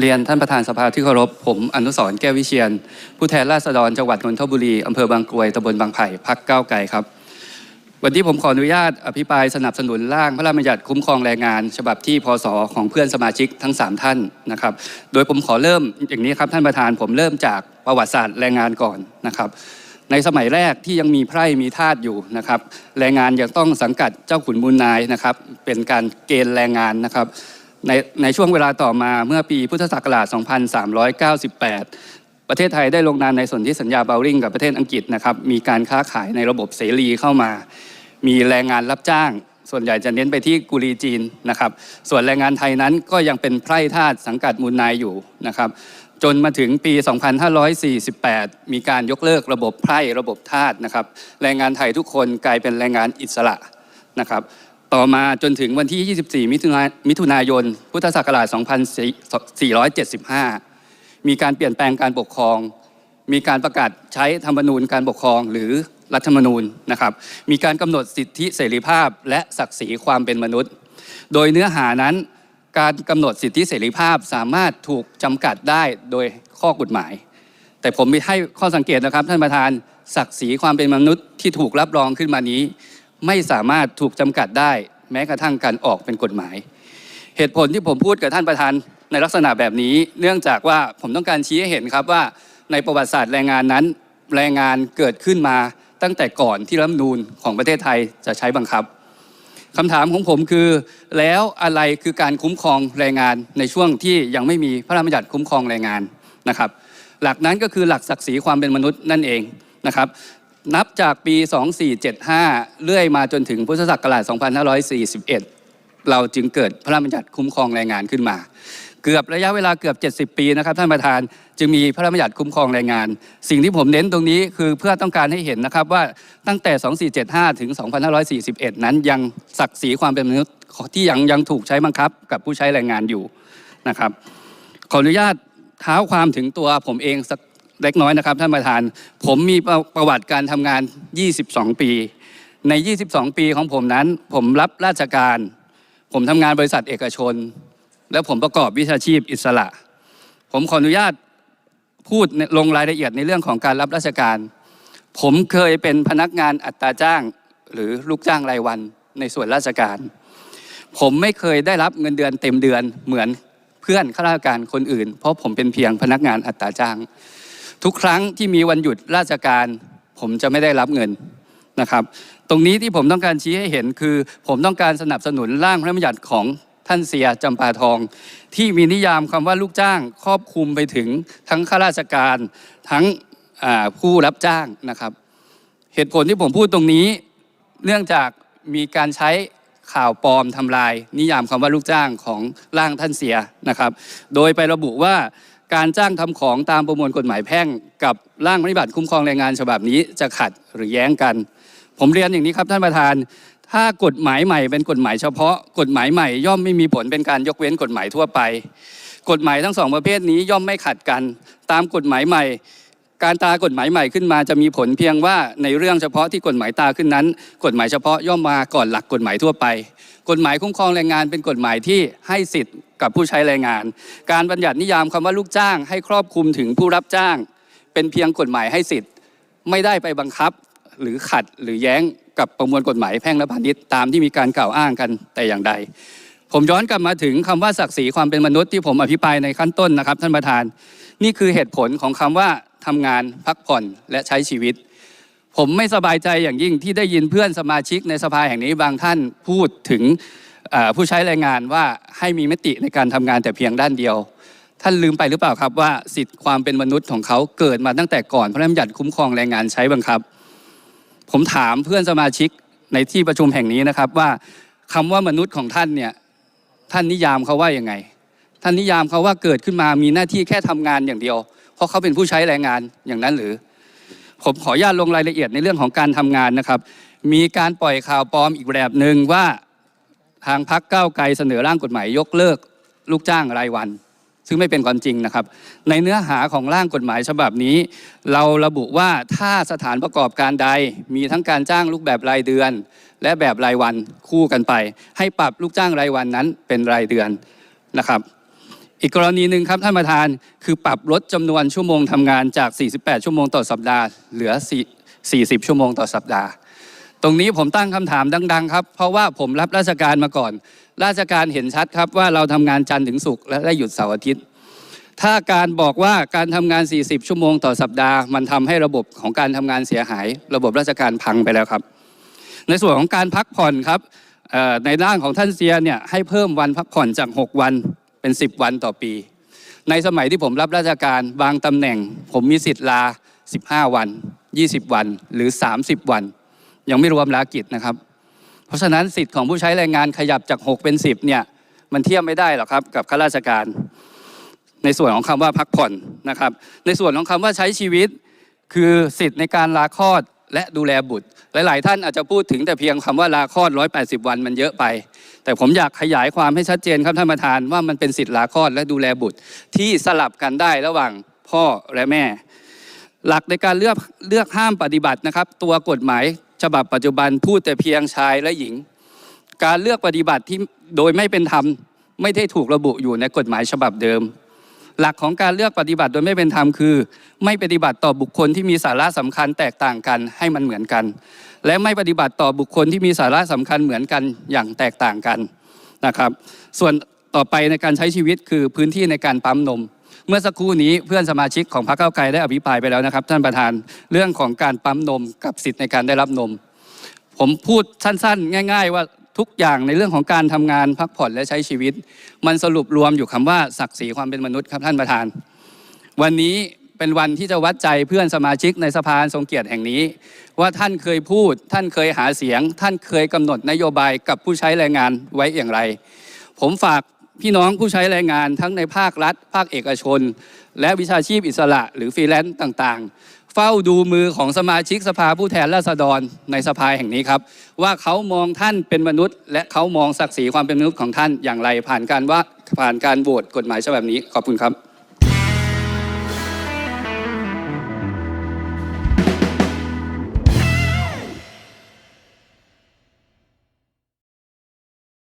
เรียนท่านประธานสภาที่เคารพ ผมอนุสรแก้ววิเชียน ผู้แทนราษฎรจังหวัดนนทบุรีอำเภอบางกรวยตำบลบางไผ่พักก้าวไกลครับ วันนี้ผมขออนุญาตอภิปรายสนับสนุนร่างพระราชบัญญัติคุ้มครองแรงงาน ฉบับที่พศของเพื่อนสมาชิกทั้ง 3 ท่านนะครับ โดยผมขอเริ่มอย่างนี้ครับท่านประธานผมเริ่มจากประวัติศาสตร์แรงงานก่อนนะครับ ในสมัยแรกที่ยังมีไพร่มีทาสอยู่นะครับ แรงงานยังต้องสังกัดเจ้าขุนมูลนายนะครับ เป็นการเกณฑ์แรงงานนะครับ ในในช่วงเวลาต่อมาเมื่อปีพุทธศักราช 2398 ประเทศไทยได้ลงนามในสนธิสัญญาเบลลิงกับประเทศอังกฤษนะครับมีการค้าขายในระบบเสรีเข้ามา มีแรงงานรับจ้าง ส่วนใหญ่จะเน้นไปที่กุรีจีนนะครับ ส่วนแรงงานไทยนั้นก็ยังเป็นไพร่ทาสสังกัดมูลนายอยู่นะครับจนมาถึงปี 2548 มีการยกเลิกระบบไพร่ระบบทาสนะครับ แรงงานไทยทุกคนกลายเป็นแรงงานอิสระนะครับ ต่อมาจนถึงวันที่ 24มิถุนามิถุนายน พุทธศักราช 2475 มีการเปลี่ยนแปลงการปกครอง มีการประกาศใช้ธรรมนูญการปกครองหรือรัฐธรรมนูญนะครับ มีการกำหนดสิทธิเสรีภาพ และศักดิ์ศรีความเป็นมนุษย์ โดยเนื้อหานั้นการกำหนดสิทธิเสรีภาพสามารถถูกจำกัดได้โดยข้อกฎหมาย แต่ผมมีให้ข้อสังเกตนะครับท่านประธานศักดิ์ศรีความเป็นมนุษย์ที่ถูกรับรองขึ้นมานี้ ไม่สามารถถูกจำกัดได้แม้กระทั่งการออกเป็นกฎหมาย เหตุผลที่ผมพูดกับท่านประธานในลักษณะแบบนี้ เนื่องจากว่าผมต้องการชี้ให้เห็นครับว่าในประวัติศาสตร์แรงงานนั้น แรงงานเกิดขึ้นมาตั้งแต่ก่อนที่รัฐนูญของประเทศไทยจะใช้บังคับคำถามของผมคือ แล้วอะไรคือการคุ้มครองแรงงานในช่วงที่ยังไม่มีพระราชบัญญัติคุ้มครองแรงงานนะครับ หลักนั้นก็คือหลักศักดิ์ศรีความเป็นมนุษย์นั่นเองนะครับ นับจากปี 2475 เรื่อยมาจนถึงพุทธศักราช 2541 เราจึงเกิดพระราชบัญญัติคุ้มครองแรงงานขึ้นมา เกือบระยะเวลาเกือบ 70 ปีนะครับท่านประธานจึงมีพระราชบัญญัติคุ้มครองแรงงาน สิ่งที่ผมเน้นตรงนี้คือเพื่อต้องการให้เห็นนะครับว่าตั้งแต่ 2475 ถึง 2541 นั้นยังศักดิ์ศรีความเป็นมนุษย์ที่ยังยังถูกใช้บังคับกับผู้ใช้แรงงานอยู่นะครับขออนุญาตเท้าความถึงตัวผมเองสัก เล็กน้อยนะครับท่านประธาน ผมมีประวัติการทำงาน 22 ปี ใน 22 ปีของผมนั้น ผมรับราชการ ผมทำงานบริษัทเอกชน แล้วผมประกอบวิชาชีพอิสระ ผมขออนุญาตพูดลงรายละเอียดในเรื่องของการรับราชการ ผมเคยเป็นพนักงานอัตราจ้าง หรือลูกจ้างรายวันในส่วนราชการ ผมไม่เคยได้รับเงินเดือนเต็มเดือนเหมือนเพื่อนข้าราชการคนอื่น เพราะผมเป็นเพียงพนักงานอัตราจ้าง ทุกครั้งที่มีวันหยุดราชการ ผมจะไม่ได้รับเงินนะครับ ตรงนี้ที่ผมต้องการชี้ให้เห็นคือ ผมต้องการสนับสนุนร่างพระราชบัญญัติของท่านเสียจำปาทอง ที่มีนิยามคำว่าลูกจ้างครอบคลุมไปถึงทั้งข้าราชการทั้งผู้รับจ้างนะครับ เหตุผลที่ผมพูดตรงนี้เนื่องจากมีการใช้ข่าวปลอมทำลาย นิยามคำว่าลูกจ้างของร่างท่านเสียนะครับ โดยไประบุว่า การจ้างทำของตามประมวลกฎหมายแพ่ง กับร่างปฏิบัติคุ้มครองแรงงานฉบับนี้จะขัดหรือแย้งกัน ผมเรียนอย่างนี้ครับท่านประธาน ถ้ากฎหมายใหม่เป็นกฎหมายเฉพาะ กฎหมายใหม่ย่อมไม่มีผลเป็นการยกเว้นกฎหมายทั่วไป กฎหมายทั้งสองประเภทนี้ย่อมไม่ขัดกัน ตามกฎหมายใหม่ การตากฎหมายใหม่ขึ้นมาจะมีผลเพียงว่าในเรื่องเฉพาะที่กฎหมายตาขึ้นนั้น กฎหมายเฉพาะย่อมมาก่อนหลักกฎหมายทั่วไป กฎหมายคุ้มครองแรงงานเป็นกฎหมายที่ให้สิทธิ์ กับผู้ใช้แรงงาน การบัญญัตินิยามคำว่าลูกจ้าง ให้ครอบคลุมถึงผู้รับจ้าง เป็นเพียงกฎหมายให้สิทธิ์ ไม่ได้ไปบังคับหรือขัดหรือแย้งกับประมวลกฎหมายแพ่งและพาณิชย์ตามที่มีการกล่าวอ้างกันแต่อย่างใด ผมย้อนกลับมาถึงคำว่าศักดิ์ศรีความเป็นมนุษย์ที่ผมอภิปรายในขั้นต้นนะครับท่านประธาน นี่คือเหตุผลของคำว่าทำงานพักผ่อนและใช้ชีวิต ผมไม่สบายใจอย่างยิ่งที่ได้ยินเพื่อนสมาชิกในสภาแห่งนี้บางท่านพูดถึง ผู้ใช้แรงงานว่าให้มีมติในการทำงานแต่เพียงด้านเดียว ท่านลืมไปหรือเปล่าครับว่าสิทธิความเป็นมนุษย์ของเขาเกิดมาตั้งแต่ก่อนพระราชบัญญัติคุ้มครองแรงงานใช้บังคับ ผมถามเพื่อนสมาชิกในที่ประชุมแห่งนี้นะครับว่าคำว่ามนุษย์ของท่านเนี่ยท่านนิยามเขาว่ายังไง ท่านนิยามเขาว่าเกิดขึ้นมามีหน้าที่แค่ทำงานอย่างเดียว เพราะเขาเป็นผู้ใช้แรงงานอย่างนั้นหรือ ผมขออนุญาตลงรายละเอียดในเรื่องของการทำงานนะครับ มีการปล่อยข่าวปลอมอีกแบบหนึ่งว่า ทางพักก้าวไกลเสนอร่างกฎหมายยกเลิกลูกจ้างรายวัน ซึ่งไม่เป็นความจริงนะครับ ในเนื้อหาของร่างกฎหมายฉบับนี้ เราระบุว่าถ้าสถานประกอบการใดมีทั้งการจ้างลูกแบบรายเดือน และแบบรายวันคู่กันไป ให้ปรับลูกจ้างรายวันนั้นเป็นรายเดือนนะครับ อีกกรณีหนึ่งครับท่านประธานคือปรับลดจำนวนชั่วโมงทำงานจาก 48 ชั่วโมงต่อสัปดาห์ เหลือ 40 ชั่วโมงต่อสัปดาห์ รงนี้ผมตั้งคำถามดัง ๆ ครับ เพราะว่าผมรับราชการมาก่อน ราชการเห็นชัดครับว่าเราทำงานจันทร์ถึงศุกร์และได้หยุดเสาร์อาทิตย์ ถ้าการบอกว่าการทำงาน 40 ชั่วโมงต่อสัปดาห์ มันทำให้ระบบของการทำงานเสียหาย ระบบราชการพังไปแล้วครับ ในส่วนของการพักผ่อนครับในร่างของท่านเซียเนี่ยให้เพิ่มวันพักผ่อนจาก 6 วันเป็น 10 วันต่อปี ในสมัยที่ผมรับราชการบางตำแหน่ง ผมมีสิทธิ์ลา 15 วัน 20 วันหรือ 30 วัน ยังไม่รวมลากิจนะครับ เพราะฉะนั้นสิทธิ์ของผู้ใช้แรงงานขยับจาก 6 เป็น 10เนี่ยมันเทียบไม่ได้หรอกครับกับข้าราชการ ในส่วนของคำว่าพักผ่อนนะครับ ในส่วนของคำว่าใช้ชีวิต คือสิทธิ์ในการลาคลอดและดูแลบุตร หลาย ๆ ท่านอาจจะพูดถึงแต่เพียงคำว่าลาคลอด 180 วันมันเยอะไป แต่ผมอยากขยายความให้ชัดเจนครับท่านประธานว่ามันเป็นสิทธิ์ลาคลอดและดูแลบุตร ที่สลับกันได้ระหว่างพ่อและแม่ หลักในการเลือกเลือกห้ามปฏิบัตินะครับ ตัวกฎหมาย ฉบับปัจจุบันพูดแต่เพียงชายและหญิง การเลือกปฏิบัติที่โดยไม่เป็นธรรมไม่ได้ถูกระบุอยู่ในกฎหมายฉบับเดิม หลักของการเลือกปฏิบัติโดยไม่เป็นธรรมคือ ไม่ปฏิบัติต่อบุคคลที่มีสาระสำคัญแตกต่างกันให้มันเหมือนกัน และไม่ปฏิบัติต่อบุคคลที่มีสาระสำคัญเหมือนกันอย่างแตกต่างกันนะครับ ส่วนต่อไปในการใช้ชีวิตคือพื้นที่ในการปั๊มนม เมื่อสักครู่นี้เพื่อนสมาชิกของพรรคเก้าไกลได้อภิปรายไปแล้วนะครับ ท่านประธานเรื่องของการปั๊มนมกับสิทธิ์ในการได้รับนม ผมพูดสั้น ๆ ง่าย ๆ ว่าทุกอย่างในเรื่องของการทำงานพักผ่อนและใช้ชีวิต มันสรุปรวมอยู่คำว่าศักดิ์ศรีความเป็นมนุษย์ครับท่านประธาน วันนี้เป็นวันที่จะวัดใจเพื่อนสมาชิกในสภาทรงเกียรติแห่งนี้ ว่าท่านเคยพูด ท่านเคยหาเสียง ท่านเคยกำหนดนโยบายกับผู้ใช้แรงงานไว้อย่างไร ผมฝาก พี่น้องผู้ใช้แรงงานทั้งในภาครัฐ ภาคเอกชน และวิชาชีพอิสระ หรือฟรีแลนซ์ต่างๆ เฝ้าดูมือของสมาชิกสภาผู้แทนราษฎรในสภาแห่งนี้ครับ ว่าเขามองท่านเป็นมนุษย์ และเขามองศักดิ์ศรีความเป็นมนุษย์ของท่านอย่างไรผ่านการว่าผ่านการโหวตกฎหมายฉบับนี้ขอบคุณครับ